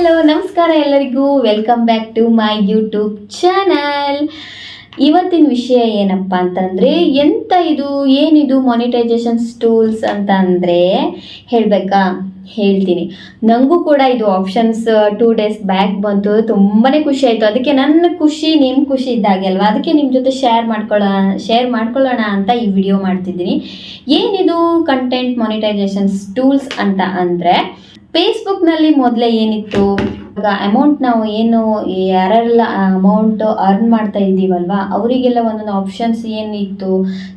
Hello ನಮಸ್ಕಾರ ಎಲ್ಲರಿಗೂ. Welcome back to my YouTube channel ಇವತ್ತಿನ ವಿಷಯ ಏನಪ್ಪ ಅಂತಂದರೆ, ಎಂತ ಇದು, ಏನಿದು ಮಾನಿಟೈಜೇಷನ್ ಟೂಲ್ಸ್ ಅಂತ ಅಂದರೆ, ಹೇಳಬೇಕಾ? ಹೇಳ್ತೀನಿ. ನನಗೂ ಕೂಡ ಇದು ಆಪ್ಷನ್ಸ್ ಟೂ ಡೇಸ್ ಬ್ಯಾಕ್ ಬಂತು. ತುಂಬಾ ಖುಷಿ ಆಯಿತು. ಅದಕ್ಕೆ ನನ್ನ ಖುಷಿ ನಿಮ್ಮ ಖುಷಿ ಇದ್ದಾಗೆ ಅಲ್ವಾ? ಅದಕ್ಕೆ ನಿಮ್ಮ ಜೊತೆ ಶೇರ್ ಮಾಡ್ಕೊಳ್ಳೋ ಶೇರ್ ಮಾಡ್ಕೊಳ್ಳೋಣ ಅಂತ ಈ ವಿಡಿಯೋ ಮಾಡ್ತಿದ್ದೀನಿ. ಏನಿದು ಕಂಟೆಂಟ್ ಮಾನಿಟೈಸೇಷನ್ಸ್ ಟೂಲ್ಸ್ ಅಂತ ಅಂದರೆ ಫೇಸ್ಬುಕ್ನಲ್ಲಿ ಮೊದಲೇ ಏನಿತ್ತು? ಈಗ ಅಮೌಂಟ್ ನಾವು ಏನು ಯಾರೆಲ್ಲ ಅಮೌಂಟ್ ಅರ್ನ್ ಮಾಡ್ತಾ ಇದ್ದೀವಲ್ವಾ, ಅವರಿಗೆಲ್ಲ ಒಂದೊಂದು ಆಪ್ಷನ್ಸ್ ಏನಿತ್ತು?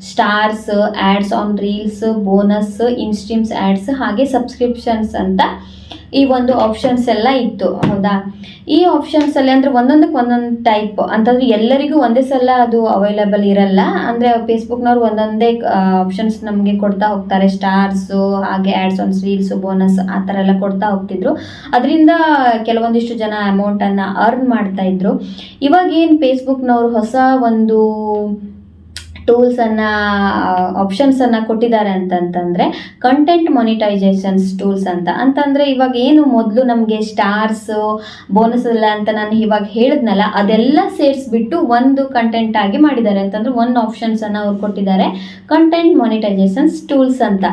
Stars ads on reels bonus instreams ads ಹಾಗೆ ಸಬ್ಸ್ಕ್ರಿಪ್ಷನ್ಸ್ ಅಂತ. ಈ ಒಂದು ಆಪ್ಷನ್ಸ್ ಎಲ್ಲ ಇತ್ತು, ಹೌದಾ? ಈ ಆಪ್ಷನ್ಸ್ ಅಲ್ಲಿ ಅಂದ್ರೆ ಒಂದೊಂದಕ್ಕೆ ಒಂದೊಂದು ಟೈಪ್ ಅಂತಂದ್ರೆ ಎಲ್ಲರಿಗೂ ಒಂದೇ ಸಲ ಅದು ಅವೈಲೇಬಲ್ ಇರಲ್ಲ. ಅಂದ್ರೆ ಫೇಸ್ಬುಕ್ನವ್ರು ಒಂದೊಂದೇ ಆಪ್ಷನ್ಸ್ ನಮಗೆ ಕೊಡ್ತಾ ಹೋಗ್ತಾರೆ. ಸ್ಟಾರ್ಸು ಹಾಗೆ ಆ್ಯಡ್ಸ್ ಆನ್ ರೀಲ್ಸ್ ಬೋನಸ್ ಆ ಥರ ಎಲ್ಲ ಕೊಡ್ತಾ ಹೋಗ್ತಿದ್ರು. ಅದರಿಂದ ಕೆಲವೊಂದಿಷ್ಟು ಜನ ಅಮೌಂಟನ್ನು ಅರ್ನ್ ಮಾಡ್ತಾ ಇದ್ರು. ಇವಾಗ ಏನು ಫೇಸ್ಬುಕ್ನವರು ಹೊಸ ಒಂದು ಟೂಲ್ಸನ್ನು ಆಪ್ಷನ್ಸನ್ನು ಕೊಟ್ಟಿದ್ದಾರೆ ಅಂತಂತಂದರೆ ಕಂಟೆಂಟ್ ಮೊನಿಟೈಸೇಷನ್ಸ್ ಟೂಲ್ಸ್ ಅಂತ. ಅಂತಂದರೆ ಇವಾಗ ಏನು ಮೊದಲು ನಮಗೆ ಸ್ಟಾರ್ಸು ಬೋನಸ್ ಎಲ್ಲ ಅಂತ ನಾನು ಇವಾಗ ಹೇಳಿದ್ನಲ್ಲ, ಅದೆಲ್ಲ ಸೇರಿಸ್ಬಿಟ್ಟು ಒಂದು ಕಂಟೆಂಟ್ ಆಗಿ ಮಾಡಿದ್ದಾರೆ. ಅಂತಂದ್ರೆ ಒಂದು ಆಪ್ಷನ್ಸನ್ನು ಅವ್ರು ಕೊಟ್ಟಿದ್ದಾರೆ. ಕಂಟೆಂಟ್ ಮೊನಿಟೈಸೇಷನ್ ಟೂಲ್ಸ್ ಅಂತ.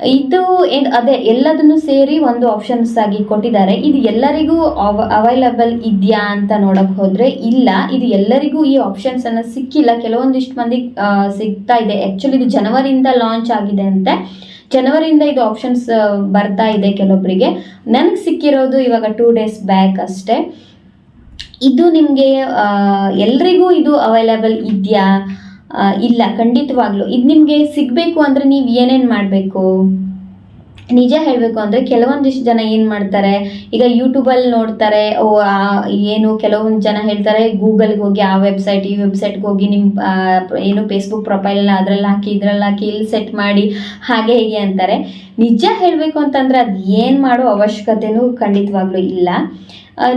ಇದು ಅದೇ ಎಲ್ಲದನ್ನು ಸೇರಿ ಒಂದು ಆಪ್ಷನ್ಸ್ ಆಗಿ ಕೊಟ್ಟಿದ್ದಾರೆ. ಇದು ಎಲ್ಲರಿಗೂ ಅವೈಲಬಲ್ ಇದೆಯಾ ಅಂತ ನೋಡಕ್ ಹೋದ್ರೆ ಇಲ್ಲ. ಇದು ಎಲ್ಲರಿಗೂ ಈ ಆಪ್ಷನ್ಸ್ ಅನ್ನ ಸಿಕ್ಕಿಲ್ಲ. ಕೆಲವೊಂದಿಷ್ಟು ಮಂದಿ ಸಿಗ್ತಾ ಇದೆ. ಆಕ್ಚುಲಿ ಇದು ಜನವರಿಯಿಂದ ಲಾಂಚ್ ಆಗಿದೆ ಅಂತೆ. ಜನವರಿಯಿಂದ ಇದು ಆಪ್ಷನ್ಸ್ ಬರ್ತಾ ಇದೆ ಕೆಲವೊಬ್ಬರಿಗೆ ನನಗೆ ಸಿಕ್ಕಿರೋದು ಇವಾಗ ಟೂ ಡೇಸ್ ಬ್ಯಾಕ್ ಅಷ್ಟೇ. ಇದು ನಿಮಗೆ ಎಲ್ರಿಗೂ ಇದು ಅವೈಲಬಲ್ ಇದೆಯಾ? ಇಲ್ಲ ಖಂಡಿತವಾಗ್ಲೂ. ಇದು ನಿಮಗೆ ಸಿಗಬೇಕು ಅಂದರೆ ನೀವು ಏನೇನು ಮಾಡಬೇಕು? ನಿಜ ಹೇಳಬೇಕು ಅಂದರೆ ಕೆಲವೊಂದಿಷ್ಟು ಜನ ಏನು ಮಾಡ್ತಾರೆ, ಈಗ ಯೂಟ್ಯೂಬಲ್ಲಿ ನೋಡ್ತಾರೆ, ಓ ಏನು ಕೆಲವೊಂದು ಜನ ಹೇಳ್ತಾರೆ ಗೂಗಲ್ಗೆ ಹೋಗಿ ಆ ವೆಬ್ಸೈಟ್ ಈ ವೆಬ್ಸೈಟ್ಗೆ ಹೋಗಿ ನಿಮ್ಮ ಏನು ಫೇಸ್ಬುಕ್ ಪ್ರೊಫೈಲ್ನ ಅದರಲ್ಲಿ ಹಾಕಿ, ಇದರಲ್ಲಿ ಹಾಕಿ, ಇಲ್ಲಿ ಸೆಟ್ ಮಾಡಿ, ಹಾಗೆ ಹೀಗೆ ಅಂತಾರೆ. ನಿಜ ಹೇಳಬೇಕು ಅಂತಂದರೆ ಅದು ಏನು ಮಾಡೋ ಅವಶ್ಯಕತೆಯೂ ಖಂಡಿತವಾಗ್ಲೂ ಇಲ್ಲ.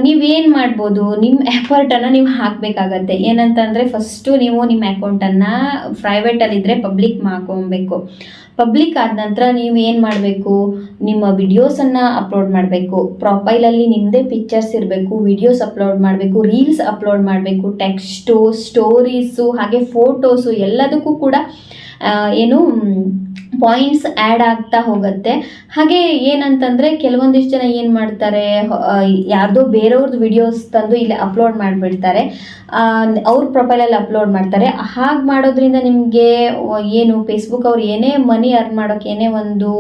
ನೀವೇನು ಮಾಡ್ಬೋದು ನಿಮ್ಮ ಎಫರ್ಟನ್ನು ನೀವು ಹಾಕಬೇಕಾಗತ್ತೆ. ಏನಂತಂದರೆ ಫಸ್ಟು ನೀವು ನಿಮ್ಮ ಅಕೌಂಟನ್ನು ಪ್ರೈವೇಟಲ್ಲಿದ್ದರೆ ಪಬ್ಲಿಕ್ ಮಾಡ್ಕೊಬೇಕು. ಪಬ್ಲಿಕ್ ಆದ ನಂತರ ನೀವು ಏನು ಮಾಡಬೇಕು? ನಿಮ್ಮ ವಿಡಿಯೋಸನ್ನು ಅಪ್ಲೋಡ್ ಮಾಡಬೇಕು. ಪ್ರೊಫೈಲಲ್ಲಿ ನಿಮ್ಮದೇ ಪಿಕ್ಚರ್ಸ್ ಇರಬೇಕು ವಿಡಿಯೋಸ್ ಅಪ್ಲೋಡ್ ಮಾಡಬೇಕು ರೀಲ್ಸ್ ಅಪ್ಲೋಡ್ ಮಾಡಬೇಕು ಟೆಕ್ಸ್ಟು ಸ್ಟೋರೀಸು ಹಾಗೆ ಫೋಟೋಸು ಎಲ್ಲದಕ್ಕೂ ಕೂಡ ಏನು ಪಾಯಿಂಟ್ಸ್ ಆ್ಯಡ್ ಆಗ್ತಾ ಹೋಗುತ್ತೆ. ಹಾಗೆ ಏನಂತಂದರೆ ಕೆಲವೊಂದಿಷ್ಟು ಜನ ಏನು ಮಾಡ್ತಾರೆ ಯಾರ್ದೋ ಬೇರೆಯವ್ರದ್ದು ವಿಡಿಯೋಸ್ ತಂದು ಇಲ್ಲಿ ಅಪ್ಲೋಡ್ ಮಾಡಿಬಿಡ್ತಾರೆ. ಅವ್ರ ಪ್ರೊಫೈಲಲ್ಲಿ ಅಪ್ಲೋಡ್ ಮಾಡ್ತಾರೆ. ಹಾಗೆ ಮಾಡೋದ್ರಿಂದ ನಿಮಗೆ ಏನು ಫೇಸ್ಬುಕ್ ಅವ್ರು ಏನೇ ಮನಿ ಅರ್ನ್ ಮಾಡೋಕೆ ಏನೇ ಒಂದು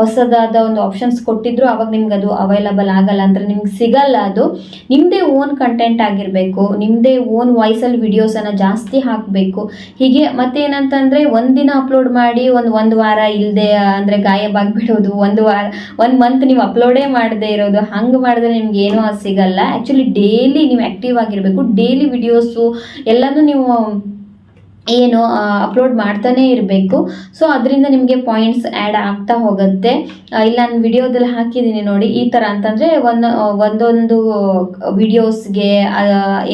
ಹೊಸದಾದ ಒಂದು ಆಪ್ಷನ್ಸ್ ಕೊಟ್ಟಿದ್ರು ಅವಾಗ ನಿಮ್ಗೆ ಅದು ಅವೈಲಬಲ್ ಆಗಲ್ಲ ಅಂದರೆ ನಿಮ್ಗೆ ಸಿಗಲ್ಲ ಅದು. ನಿಮ್ಮದೇ ಓನ್ ಕಂಟೆಂಟ್ ಆಗಿರಬೇಕು ನಿಮ್ಮದೇ ಓನ್ ವಾಯ್ಸಲ್ಲಿ ವಿಡಿಯೋಸನ್ನು ಜಾಸ್ತಿ ಹಾಕಬೇಕು. ಹೀಗೆ ಮತ್ತೇನಂತಂದರೆ ಒಂದಿನ ಅಪ್ಲೋಡ್ ಮಾಡಿ, ಒಂದು ಒಂದು ವಾರ ಇಲ್ಲದೆ ಅಂದರೆ ಗಾಯಬ್ ಆಗಿಬಿಡೋದು, ಒಂದು ವಾರ, ಒಂದು ಮಂತ್ ನೀವು ಅಪ್ಲೋಡೇ ಮಾಡದೇ ಇರೋದು, ಹಂಗೆ ಮಾಡಿದ್ರೆ ನಿಮ್ಗೆ ಏನೂ ಸಿಗಲ್ಲ. ಆ್ಯಕ್ಚುಲಿ ಡೈಲಿ ನೀವು ಆ್ಯಕ್ಟಿವ್ ಆಗಿರಬೇಕು ಡೈಲಿ ವಿಡಿಯೋಸು ಎಲ್ಲನೂ ನೀವು ಏನು ಅಪ್ಲೋಡ್ ಮಾಡ್ತಾನೆ ಇರಬೇಕು. ಸೊ ಅದರಿಂದ ನಿಮಗೆ ಪಾಯಿಂಟ್ಸ್ ಆ್ಯಡ್ ಆಗ್ತಾ ಹೋಗುತ್ತೆ. ಇಲ್ಲ, ನಾನು ವಿಡಿಯೋದಲ್ಲಿ ಹಾಕಿದ್ದೀನಿ ನೋಡಿ, ಈ ಥರ ಅಂತಂದರೆ ಒಂದು ಒಂದೊಂದು ವಿಡಿಯೋಸ್ಗೆ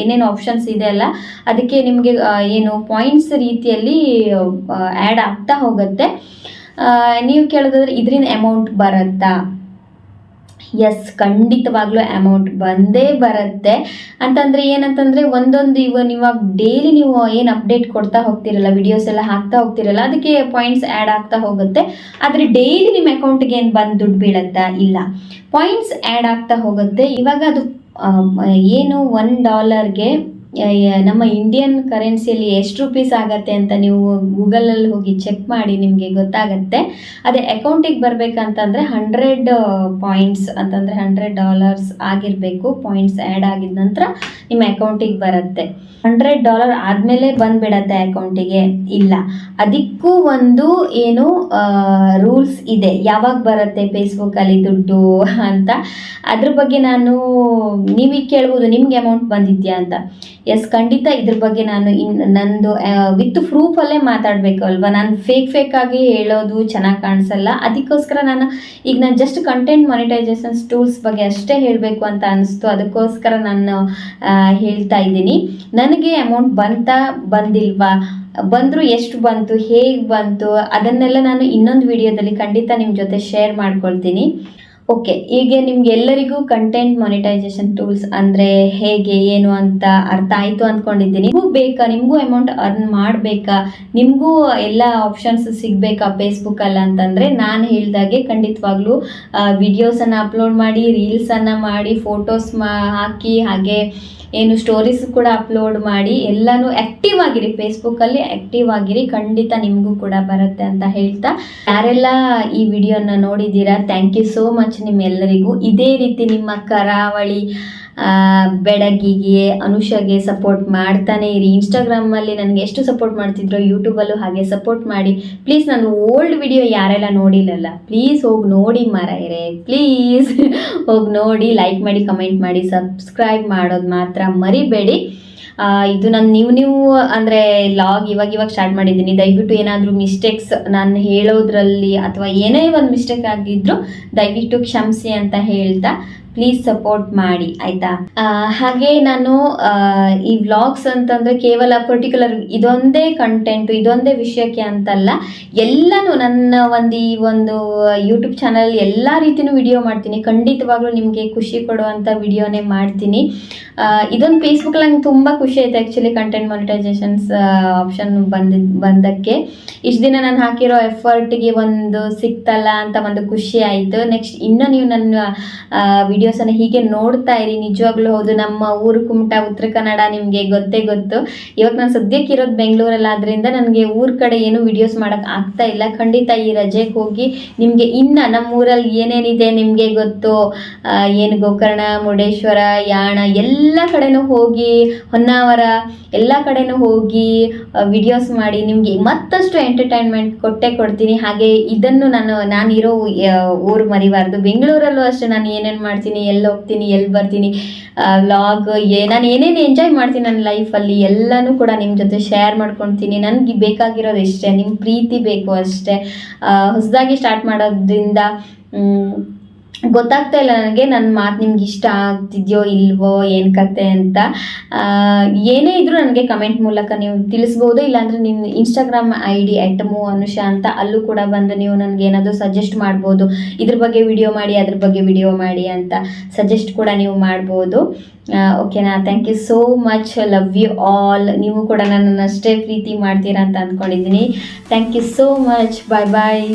ಏನೇನು ಆಪ್ಷನ್ಸ್ ಇದೆ ಅಲ್ಲ, ಅದಕ್ಕೆ ನಿಮಗೆ ಏನು ಪಾಯಿಂಟ್ಸ್ ರೀತಿಯಲ್ಲಿ ಆ್ಯಡ್ ಆಗ್ತಾ ಹೋಗುತ್ತೆ. ನೀವು ಕೇಳೋದಾದ್ರೆ ಇದರಿಂದ ಅಮೌಂಟ್ ಬರುತ್ತಾ? ಎಸ್ ಖಂಡಿತವಾಗ್ಲೂ ಅಮೌಂಟ್ ಬಂದೇ ಬರುತ್ತೆ. ಅಂತಂದರೆ ಏನಂತಂದರೆ ಒಂದೊಂದು ಇವ ನೀವಾಗ ಡೈಲಿ ನೀವು ಏನು ಅಪ್ಡೇಟ್ ಕೊಡ್ತಾ ಹೋಗ್ತಿರಲ್ಲ ವಿಡಿಯೋಸ್ ಎಲ್ಲ ಹಾಕ್ತಾ ಹೋಗ್ತಿರಲ್ಲ, ಅದಕ್ಕೆ ಪಾಯಿಂಟ್ಸ್ ಆ್ಯಡ್ ಆಗ್ತಾ ಹೋಗುತ್ತೆ. ಆದರೆ ಡೈಲಿ ನಿಮ್ಮ ಅಕೌಂಟ್ಗೆ ಏನು ಬಂದು ದುಡ್ಡು ಬೀಳತ್ತಾ ಇಲ್ಲ. ಪಾಯಿಂಟ್ಸ್ ಆ್ಯಡ್ ಆಗ್ತಾ ಹೋಗುತ್ತೆ. ಇವಾಗ ಅದು ಏನು ಒನ್ ಡಾಲರ್ಗೆ ನಮ್ಮ ಇಂಡಿಯನ್ ಕರೆನ್ಸಿಯಲ್ಲಿ ಎಷ್ಟು ರುಪೀಸ್ ಆಗತ್ತೆ ಅಂತ ನೀವು ಗೂಗಲಲ್ಲಿ ಹೋಗಿ ಚೆಕ್ ಮಾಡಿ ನಿಮಗೆ ಗೊತ್ತಾಗತ್ತೆ. ಅದೇ ಅಕೌಂಟಿಗೆ ಬರಬೇಕಂತಂದರೆ ಹಂಡ್ರೆಡ್ ಪಾಯಿಂಟ್ಸ್ ಅಂತಂದರೆ ಹಂಡ್ರೆಡ್ ಡಾಲರ್ಸ್ ಆಗಿರಬೇಕು ಪಾಯಿಂಟ್ಸ್ ಆ್ಯಡ್ ಆಗಿದ ನಂತರ ನಿಮ್ಮ ಅಕೌಂಟಿಗೆ ಬರುತ್ತೆ. ಹಂಡ್ರೆಡ್ ಡಾಲರ್ ಆದಮೇಲೆ ಬಂದುಬಿಡತ್ತೆ ಅಕೌಂಟಿಗೆ ಇಲ್ಲ. ಅದಕ್ಕೂ ಒಂದು ಏನು ರೂಲ್ಸ್ ಇದೆ. ಯಾವಾಗ ಬರುತ್ತೆ ಫೇಸ್ಬುಕ್ಕಲ್ಲಿ ದುಡ್ಡು ಅಂತ. ಅದ್ರ ಬಗ್ಗೆ ನಾನು, ನೀವೀಗ ಕೇಳ್ಬೋದು, ನಿಮ್ಗೆ ಅಮೌಂಟ್ ಬಂದಿದ್ಯಾ ಅಂತ. ಎಸ್ ಖಂಡಿತ ಇದ್ರ ಬಗ್ಗೆ ನಾನು ಇನ್, ನಂದು ವಿತ್ ಪ್ರೂಫಲ್ಲೇ ಮಾತಾಡ್ಬೇಕು ಅಲ್ವಾ? ನಾನು ಫೇಕ್ ಫೇಕ್ ಆಗಿ ಹೇಳೋದು ಚೆನ್ನಾಗಿ ಕಾಣಿಸಲ್ಲ. ಅದಕ್ಕೋಸ್ಕರ ನಾನು ಈಗ ನಾನು ಜಸ್ಟ್ ಕಂಟೆಂಟ್ ಮಾನಿಟೈಸೇಷನ್ಸ್ ಟೂಲ್ಸ್ ಬಗ್ಗೆ ಅಷ್ಟೇ ಹೇಳಬೇಕು ಅಂತ ಅನಿಸ್ತು. ಅದಕ್ಕೋಸ್ಕರ ನಾನು ಹೇಳ್ತಾ ಇದ್ದೀನಿ. ನನಗೆ ಅಮೌಂಟ್ ಬಂತಾ, ಬಂದಿಲ್ವಾ? ಬಂದರೂ ಎಷ್ಟು ಬಂತು, ಹೇಗೆ ಬಂತು? ಅದನ್ನೆಲ್ಲ ನಾನು ಇನ್ನೊಂದು ವಿಡಿಯೋದಲ್ಲಿ ಖಂಡಿತ ನಿಮ್ಮ ಜೊತೆ ಶೇರ್ ಮಾಡ್ಕೊಳ್ತೀನಿ. ಓಕೆ ಈಗ ನಿಮ್ಗೆಲ್ಲರಿಗೂ ಕಂಟೆಂಟ್ ಮಾನಿಟೈಸೇಷನ್ ಟೂಲ್ಸ್ ಅಂದ್ರೆ ಹೇಗೆ, ಏನು ಅಂತ ಅರ್ಥ ಆಯ್ತು ಅನ್ಕೊಂಡಿದ್ದೀನಿ. ನಿಮಗೂ ಬೇಕಾ, ನಿಮಗೂ ಅಮೌಂಟ್ ಅರ್ನ್ ಮಾಡಬೇಕಾ, ನಿಮಗೂ ಎಲ್ಲ ಆಪ್ಷನ್ಸ್ ಸಿಗ್ಬೇಕಾ ಫೇಸ್ಬುಕ್ ಅಲ್ಲ ಅಂತಂದ್ರೆ ನಾನು ಹೇಳ್ದಾಗೆ ಖಂಡಿತವಾಗ್ಲೂ ಅನ್ನ ಅಪ್ಲೋಡ್ ಮಾಡಿ ರೀಲ್ಸನ್ನು ಮಾಡಿ ಫೋಟೋಸ್ ಮಾ ಹಾಕಿ, ಹಾಗೆ ಏನು ಸ್ಟೋರೀಸ್ ಕೂಡ ಅಪ್ಲೋಡ್ ಮಾಡಿ, ಎಲ್ಲಾನು ಆಕ್ಟಿವ್ ಆಗಿರಿ. ಫೇಸ್ಬುಕ್ಕಲ್ಲಿ ಆಕ್ಟಿವ್ ಆಗಿರಿ, ಖಂಡಿತ ನಿಮಗೂ ಕೂಡ ಬರುತ್ತೆ ಅಂತ ಹೇಳ್ತಾ. ಯಾರೆಲ್ಲ ಈ ವಿಡಿಯೋನ ನೋಡಿದ್ದೀರಾ ಥ್ಯಾಂಕ್ ಯು ಸೋ ಮಚ್ ನಿಮ್ಮೆಲ್ಲರಿಗೂ. ಇದೇ ರೀತಿ ನಿಮ್ಮ ಕರಾವಳಿ ಬೆಡಗಿಗೆ, ಅನುಷಗೆ ಸಪೋರ್ಟ್ ಮಾಡ್ತಾನೆ ಇರಿ. ಇನ್ಸ್ಟಾಗ್ರಾಮಲ್ಲಿ ನನಗೆ ಎಷ್ಟು ಸಪೋರ್ಟ್ ಮಾಡ್ತಿದ್ರು ಯೂಟ್ಯೂಬಲ್ಲೂ ಹಾಗೆ ಸಪೋರ್ಟ್ ಮಾಡಿ. ಪ್ಲೀಸ್ ನಾನು ಓಲ್ಡ್ ವಿಡಿಯೋ ಯಾರೆಲ್ಲ ನೋಡಿಲ್ಲಲ್ಲ ಪ್ಲೀಸ್ ಹೋಗಿ ನೋಡಿ ಮಾರಾಯರೆ. ಪ್ಲೀಸ್ ಹೋಗಿ ನೋಡಿ ಲೈಕ್ ಮಾಡಿ ಕಮೆಂಟ್ ಮಾಡಿ ಸಬ್ಸ್ಕ್ರೈಬ್ ಮಾಡೋದು ಮಾತ್ರ ಮರಿಬೇಡಿ. ಇದು ನಾನು ನೀವು ನೀವು ಅಂದರೆ ಲಾಗ್ ಇವಾಗ ಇವಾಗ ಸ್ಟಾರ್ಟ್ ಮಾಡಿದ್ದೀನಿ. ದಯವಿಟ್ಟು ಏನಾದರೂ ಮಿಸ್ಟೇಕ್ಸ್ ನಾನು ಹೇಳೋದ್ರಲ್ಲಿ ಅಥವಾ ಏನೇ ಒಂದು ಮಿಸ್ಟೇಕ್ ಆಗಿದ್ದರೂ ದಯವಿಟ್ಟು ಕ್ಷಮಿಸಿ ಅಂತ ಹೇಳ್ತಾ ಪ್ಲೀಸ್ ಸಪೋರ್ಟ್ ಮಾಡಿ, ಆಯ್ತಾ? ಹಾಗೆ ನಾನು ಈ ವ್ಲಾಗ್ಸ್ ಅಂತಂದ್ರೆ ಕೇವಲ ಪರ್ಟಿಕ್ಯುಲರ್ ಇದೊಂದೇ ಕಂಟೆಂಟ್ ಇದೊಂದೇ ವಿಷಯಕ್ಕೆ ಅಂತಲ್ಲ, ಎಲ್ಲನೂ ನನ್ನ ಒಂದು ಈ ಒಂದು ಯೂಟ್ಯೂಬ್ ಚಾನಲ್ ಎಲ್ಲ ರೀತಿನೂ ವಿಡಿಯೋ ಮಾಡ್ತೀನಿ. ಖಂಡಿತವಾಗ್ಲೂ ನಿಮಗೆ ಖುಷಿ ಕೊಡುವಂಥ ವಿಡಿಯೋನೇ ಮಾಡ್ತೀನಿ. ಇದೊಂದು ಫೇಸ್ಬುಕ್ ನಂಗೆ ತುಂಬ ಖುಷಿ ಆಯ್ತು ಆ್ಯಕ್ಚುಲಿ ಕಂಟೆಂಟ್ ಮಾನಿಟೈಸೇಷನ್ಸ್ ಆಪ್ಷನ್ ಬಂದ, ಬಂದಕ್ಕೆ. ಇಷ್ಟು ದಿನ ನಾನು ಹಾಕಿರೋ ಎಫರ್ಟ್ಗೆ ಒಂದು ಸಿಕ್ತಲ್ಲ ಅಂತ ಒಂದು ಖುಷಿ ಆಯಿತು. ನೆಕ್ಸ್ಟ್ ಇನ್ನೂ ನೀವು ನನ್ನ ವಿಡಿಯೋಸನ್ನು ಹೀಗೆ ನೋಡ್ತಾ ಇರಿ. ನಿಜವಾಗ್ಲೂ ಹೌದು, ನಮ್ಮ ಊರು ಕುಮಟ, ಉತ್ತರ ಕನ್ನಡ ನಿಮಗೆ ಗೊತ್ತೇ ಗೊತ್ತು. ಇವಾಗ ನಾನು ಸದ್ಯಕ್ಕೆ ಇರೋದು ಬೆಂಗಳೂರಲ್ಲಿ, ಆದ್ರಿಂದ ನನಗೆ ಊರ ಕಡೆ ಏನು ವಿಡಿಯೋಸ್ ಮಾಡೋಕ್ಕೆ ಆಗ್ತಾ ಇಲ್ಲ. ಖಂಡಿತ ಈ ರಜೆಗೆ ಹೋಗಿ ನಿಮಗೆ ಇನ್ನು ನಮ್ಮ ಊರಲ್ಲಿ ಏನೇನಿದೆ ನಿಮಗೆ ಗೊತ್ತು? ಏನು ಗೋಕರ್ಣ, ಮುರುಡೇಶ್ವರ, ಯಾಣ, ಎಲ್ಲ ಕಡೆನೂ ಹೋಗಿ, ಹೊನ್ನಾವರ, ಎಲ್ಲ ಕಡೆನೂ ಹೋಗಿ ವಿಡಿಯೋಸ್ ಮಾಡಿ ನಿಮಗೆ ಮತ್ತಷ್ಟು ಎಂಟರ್ಟೈನ್ಮೆಂಟ್ ಕೊಟ್ಟೆ ಕೊಡ್ತೀನಿ. ಹಾಗೆ ಇದನ್ನು ನಾನು, ನಾನಿರೋ ಊರು ಮರಿಬಾರ್ದು. ಬೆಂಗಳೂರಲ್ಲೂ ಅಷ್ಟೇ ನಾನು ಏನೇನು ಮಾಡ್ತೀನಿ. ಎಲ್ಲಿ ಹೋಗ್ತೀನಿ, ಎಲ್ಲಿ ಬರ್ತೀನಿ ವ್ಲಾಗ್ ಏ, ನಾನು ಏನೇನು ಎಂಜಾಯ್ ಮಾಡ್ತೀನಿ ನನ್ನ ಲೈಫಲ್ಲಿ ಎಲ್ಲನೂ ಕೂಡ ನಿಮ್ಮ ಜೊತೆ ಶೇರ್ ಮಾಡ್ಕೊತೀನಿ ನನಗೆ ಬೇಕಾಗಿರೋದು ಇಷ್ಟೇ ನಿಮ್ಮ ಪ್ರೀತಿ ಬೇಕು ಅಷ್ಟೇ. ಹೊಸದಾಗಿ ಸ್ಟಾರ್ಟ್ ಮಾಡೋದ್ರಿಂದ ಗೊತ್ತಾಗ್ತಾ ಇಲ್ಲ ನನಗೆ ನನ್ನ ಮಾತು ನಿಮ್ಗೆ ಇಷ್ಟ ಆಗ್ತಿದೆಯೋ ಇಲ್ವೋ, ಏನು ಕತೆ ಅಂತ. ಏನೇ ಇದ್ರೂ ನನಗೆ ಕಮೆಂಟ್ ಮೂಲಕ ನೀವು ತಿಳಿಸ್ಬೋದು, ಇಲ್ಲಾಂದರೆ ನಿಮ್ಮ ಇನ್ಸ್ಟಾಗ್ರಾಮ್ ಐ ಡಿ ಮೂ ಅನುಷ ಅಂತ ಅಲ್ಲೂ ಕೂಡ ಬಂದು ನೀವು ನನಗೆ ಏನಾದರೂ ಸಜೆಸ್ಟ್ ಮಾಡ್ಬೋದು. ಇದ್ರ ಬಗ್ಗೆ ವಿಡಿಯೋ ಮಾಡಿ, ಅದ್ರ ಬಗ್ಗೆ ವಿಡಿಯೋ ಮಾಡಿ ಅಂತ ಸಜೆಸ್ಟ್ ಕೂಡ ನೀವು ಮಾಡ್ಬೋದು. ಓಕೆನಾ thank you so much love you all ನೀವು ಕೂಡ ನನ್ನನ್ನು ಅಷ್ಟೇ ಪ್ರೀತಿ ಮಾಡ್ತೀರಾ ಅಂತ ಅಂದ್ಕೊಂಡಿದ್ದೀನಿ. Thank you so much bye bye